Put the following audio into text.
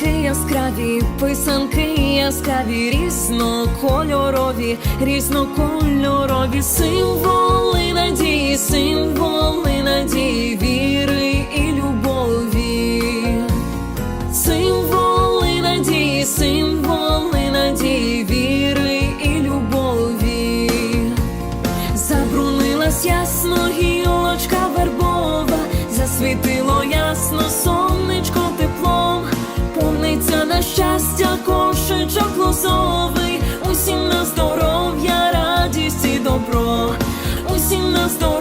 Писанки яскраві, писанки яскраві, різнокольорові, різнокольорові, символи надії, символи надії, віри і любові. Символи надії, символи надії, віри і любові. Забрунилась ясно повниться на щастя кошечок лозовий, усім на здоров'я, радість і добро, усім на здоров'я.